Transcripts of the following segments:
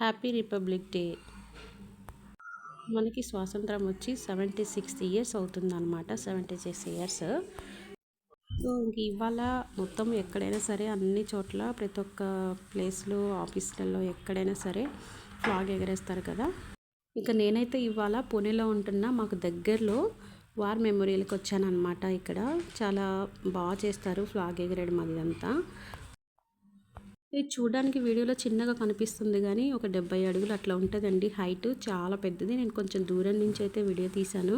Happy republic day. మనకి స్వాతంత్రం వచ్చి సెవెంటీ సిక్స్ ఇయర్స్ అవుతుందన్నమాట సెవెంటీ సిక్స్ ఇయర్స్. సో ఇంక ఇవాళ మొత్తం ఎక్కడైనా సరే అన్ని చోట్ల ప్రతి ఒక్క ప్లేస్లో ఆఫీసులలో ఎక్కడైనా సరే ఫ్లాగ్ ఎగరేస్తారు కదా. ఇక నేనైతే ఇవాళ పూణేలో ఉంటున్నా మాకు దగ్గరలో వార్ మెమోరియల్కి వచ్చాను అనమాట ఇక్కడ. చాలా బాగా చేస్తారు ఫ్లాగ్ ఎగరేయడం అదంతా. ఇది చూడడానికి వీడియోలో చిన్నగా కనిపిస్తుంది కానీ ఒక డెబ్బై అడుగులు అట్లా ఉంటుందండి. హైట్ చాలా పెద్దది. నేను కొంచెం దూరం నుంచి అయితే వీడియో తీశాను.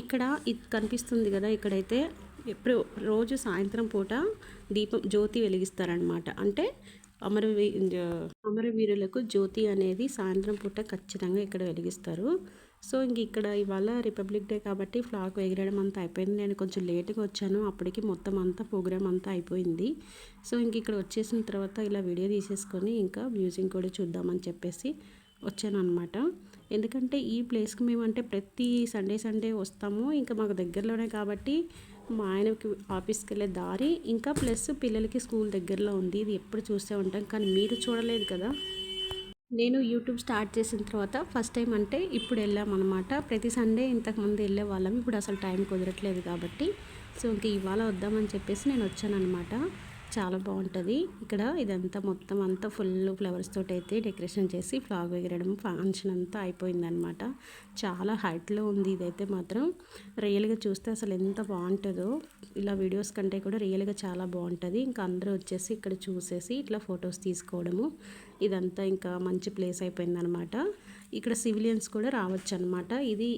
ఇక్కడ ఇది కనిపిస్తుంది కదా ఇక్కడైతే ఎప్పుడు రోజు సాయంత్రం పూట దీపం జ్యోతి వెలిగిస్తారనమాట అంటే అమరవీ అమరవీరులకు జ్యోతి అనేది సాయంత్రం పూట ఖచ్చితంగా ఇక్కడ వెలిగిస్తారు. సో ఇంక ఇక్కడ ఇవాళ రిపబ్లిక్ డే కాబట్టి ఫ్లాగ్ ఎగిరడం అంతా అయిపోయింది. నేను కొంచెం లేట్గా వచ్చాను. అప్పటికి మొత్తం అంతా ప్రోగ్రామ్ అంతా అయిపోయింది. సో ఇంక ఇక్కడ వచ్చేసిన తర్వాత ఇలా వీడియో తీసేసుకొని ఇంకా మ్యూజిక్ కూడా చూద్దామని చెప్పేసి వచ్చాను అనమాట ఎందుకంటే ఈ ప్లేస్కి మేము అంటే ప్రతి సండే సండే వస్తాము. ఇంకా మాకు దగ్గరలోనే కాబట్టి మా ఆయనకి ఆఫీస్కి వెళ్ళే దారి ఇంకా ప్లస్ పిల్లలకి స్కూల్ దగ్గరలో ఉంది. ఇది ఎప్పుడు చూస్తూ ఉంటాం. కానీ మీరు చూడలేదు కదా. నేను యూట్యూబ్ స్టార్ట్ చేసిన తర్వాత ఫస్ట్ టైం అంటే ఇప్పుడు వెళ్ళామన్నమాట. ప్రతి సండే ఇంతకుముందు వెళ్ళే వాళ్ళం. ఇప్పుడు అసలు టైం కుదరట్లేదు కాబట్టి. సో ఇంక ఇవాళ వద్దామని చెప్పేసి నేను వచ్చాను అనమాట చాలా బాగుంటుంది. ఇక్కడ ఇదంతా మొత్తం అంతా ఫుల్ ఫ్లవర్స్ తోటి అయితే డెకరేషన్ చేసి ఫ్లాగ్ ఎగరడం ఫంక్షన్ అంతా అయిపోయిందనమాట చాలా హైట్లో ఉంది ఇదైతే మాత్రం. రియల్గా చూస్తే అసలు ఎంత బాగుంటుందో ఇలా వీడియోస్ కంటే కూడా రియల్గా చాలా బాగుంటుంది. ఇంకా అందరూ వచ్చేసి ఇక్కడ చూసేసి ఇట్లా ఫొటోస్ తీసుకోవడము. ఇదంతా ఇంకా మంచి ప్లేస్ అయిపోయిందనమాట ఇక్కడ సివిలియన్స్ కూడా రావచ్చు అనమాట ఇది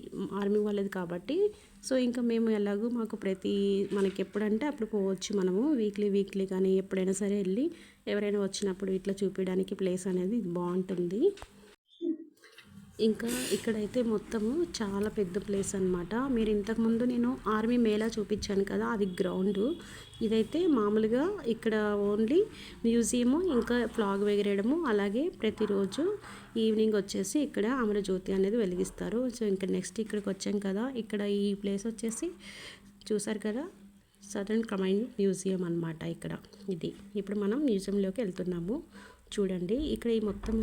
ఆర్మీ వాళ్ళది కాబట్టి సో ఇంకా మేము ఎలాగో మాకు ప్రతి మనకి ఎప్పుడంటే అప్పుడు పోవచ్చు మనము వీక్లీ వీక్లీ కానీ ఎప్పుడైనా సరే వెళ్ళి ఎవరైనా వచ్చినప్పుడు ఇట్లా చూపించడానికి ప్లేస్ అనేది బాగుంటుంది. ఇంకా ఇక్కడైతే మొత్తము చాలా పెద్ద ప్లేస్ అనమాట మీరు ఇంతకుముందు నేను ఆర్మీ మేళా చూపించాను కదా అది గ్రౌండ్. ఇదైతే మామూలుగా ఇక్కడ ఓన్లీ మ్యూజియము ఇంకా ఫ్లాగ్ ఎగరేయడము అలాగే ప్రతిరోజు ఈవినింగ్ వచ్చేసి ఇక్కడ అమరజ్యోతి అనేది వెలిగిస్తారు. సో ఇంకా నెక్స్ట్ ఇక్కడికి వచ్చాం కదా ఇక్కడ ఈ ప్లేస్ వచ్చేసి చూసారు కదా సదర్న్ కమైండ్ మ్యూజియం అనమాట ఇక్కడ. ఇది. ఇప్పుడు మనం మ్యూజియంలోకి వెళ్తున్నాము. చూడండి ఇక్కడ ఈ మొత్తం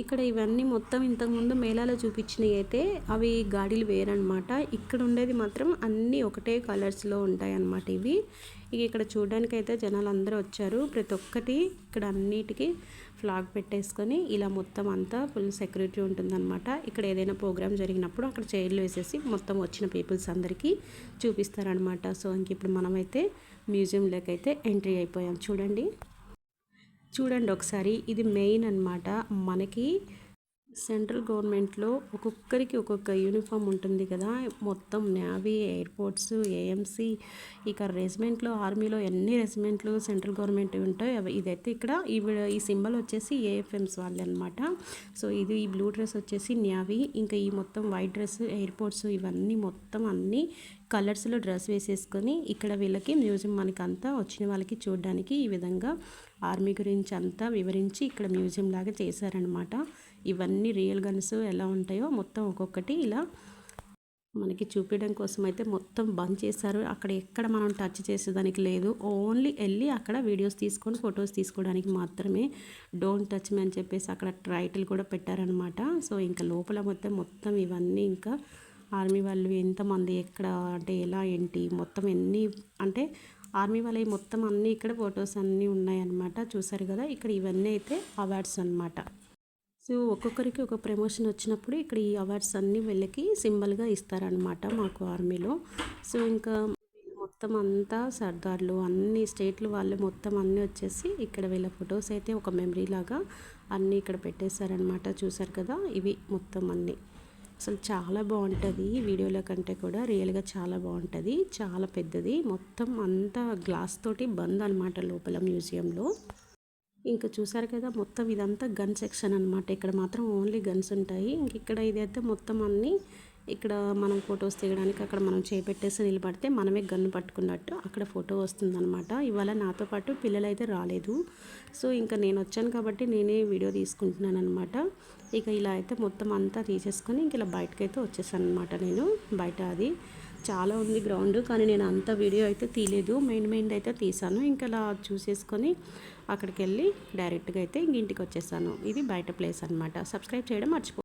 ఇక్కడ ఇవన్నీ మొత్తం ఇంతకుముందు మేళాలో చూపించినవి అయితే అవి గాడీలు వేరనమాట ఇక్కడ ఉండేది మాత్రం అన్నీ ఒకటే కలర్స్లో ఉంటాయి అన్నమాట ఇవి. ఇక ఇక్కడ చూడడానికి అయితే జనాలు అందరూ వచ్చారు. ప్రతి ఒక్కటి ఇక్కడ అన్నిటికీ ఫ్లాగ్ పెట్టేసుకొని ఇలా మొత్తం అంతా ఫుల్ సెక్యూరిటీ ఉంటుందన్నమాట. ఇక్కడ ఏదైనా ప్రోగ్రామ్ జరిగినప్పుడు అక్కడ చైర్లు వేసేసి మొత్తం వచ్చిన పీపుల్స్ అందరికీ చూపిస్తారనమాట సో ఇంక ఇప్పుడు మనమైతే మ్యూజియంలోకి అయితే ఎంట్రీ అయిపోయాం. చూడండి. చూడండి ఒకసారి ఇది మెయిన్ అనమాట మనకి సెంట్రల్ గవర్నమెంట్లో ఒక్కొక్కరికి ఒక్కొక్క యూనిఫామ్ ఉంటుంది కదా. మొత్తం నేవీ ఎయిర్పోర్ట్స్ ఏఎంసీ ఇక రెజిమెంట్లో ఆర్మీలో ఎన్ని రెజిమెంట్లు సెంట్రల్ గవర్నమెంట్ ఉంటాయో ఇదైతే ఇక్కడ ఈ ఈ సింబల్ వచ్చేసి ఏఎఫ్ఎంస్ వాళ్ళు అనమాట సో ఇది ఈ బ్లూ డ్రెస్ వచ్చేసి న్యావీ ఇంకా ఈ మొత్తం వైట్ డ్రెస్ ఎయిర్పోర్ట్స్ ఇవన్నీ మొత్తం అన్నీ కలర్స్లో డ్రెస్ వేసేసుకొని ఇక్కడ వీళ్ళకి మ్యూజియం మనకి అంతా వచ్చిన వాళ్ళకి చూడడానికి ఈ విధంగా ఆర్మీ గురించి అంతా వివరించి ఇక్కడ మ్యూజియం లాగా చేశారనమాట ఇవన్నీ రియల్ గన్స్ ఎలా ఉంటాయో మొత్తం ఒక్కొక్కటి ఇలా మనకి చూపించడం కోసం అయితే మొత్తం బంద్ చేశారు. అక్కడ ఎక్కడ మనం టచ్ చేసేదానికి లేదు. ఓన్లీ వెళ్ళి అక్కడ వీడియోస్ తీసుకొని ఫొటోస్ తీసుకోవడానికి మాత్రమే డోంట్ టచ్ మీ అని చెప్పేసి అక్కడ టైటిల్ కూడా పెట్టారనమాట సో ఇంకా లోపల మొత్తం మొత్తం ఇవన్నీ ఇంకా ఆర్మీ వాళ్ళు ఎంతమంది ఎక్కడ అంటే ఎలా ఏంటి మొత్తం ఎన్ని అంటే ఆర్మీ వాళ్ళవి మొత్తం అన్నీ ఇక్కడ ఫొటోస్ అన్నీ ఉన్నాయన్నమాట. చూసారు కదా ఇక్కడ ఇవన్నీ అయితే అవార్డ్స్ అనమాట సో ఒక్కొక్కరికి ఒక ప్రమోషన్ వచ్చినప్పుడు ఇక్కడ ఈ అవార్డ్స్ అన్నీ వీళ్ళకి సింబల్గా ఇస్తారనమాట మాకు ఆర్మీలో. సో ఇంకా మొత్తం అంతా సర్దార్లు అన్ని స్టేట్లు వాళ్ళు మొత్తం అన్నీ వచ్చేసి ఇక్కడ వీళ్ళ ఫొటోస్ అయితే ఒక మెమరీ లాగా అన్నీ ఇక్కడ పెట్టేశారనమాట చూసారు కదా ఇవి మొత్తం అన్నీ. అసలు చాలా బాగుంటుంది. వీడియోలో కంటే కూడా రియల్గా చాలా బాగుంటుంది. చాలా పెద్దది. మొత్తం అంతా గ్లాస్ తోటి బంద్ అనమాట లోపల మ్యూజియంలో ఇంకా చూసారు కదా మొత్తం ఇదంతా గన్ సెక్షన్ అనమాట ఇక్కడ మాత్రం ఓన్లీ గన్స్ ఉంటాయి. ఇంక ఇక్కడ ఇదైతే మొత్తం అన్నీ ఇక్కడ మనం ఫొటోస్ తీయడానికి అక్కడ మనం చేపెట్టేసి నిలబడితే మనమే గన్ను పట్టుకున్నట్టు అక్కడ ఫోటో వస్తుందన్నమాట. ఇవాళ నాతో పాటు పిల్లలు అయితే రాలేదు. సో ఇంకా నేను వచ్చాను కాబట్టి నేనే వీడియో తీసుకుంటున్నాను అనమాట ఇక ఇలా అయితే మొత్తం అంతా తీసేసుకొని ఇంక ఇలా బయటకైతే వచ్చేసాను అనమాట నేను బయట అది. చాలా ఉంది గ్రౌండ్ కానీ నేను అంత వీడియో అయితే తీయలేదు. మెయిన్ మెయిన్ అయితే తీసాను. ఇంకా అలా చూసేసుకొని అక్కడికి వెళ్ళి డైరెక్ట్గా అయితే ఇంక ఇంటికి వచ్చేసాను. ఇది బయట ప్లేస్ అనమాట సబ్స్క్రైబ్ చేయడం మర్చిపో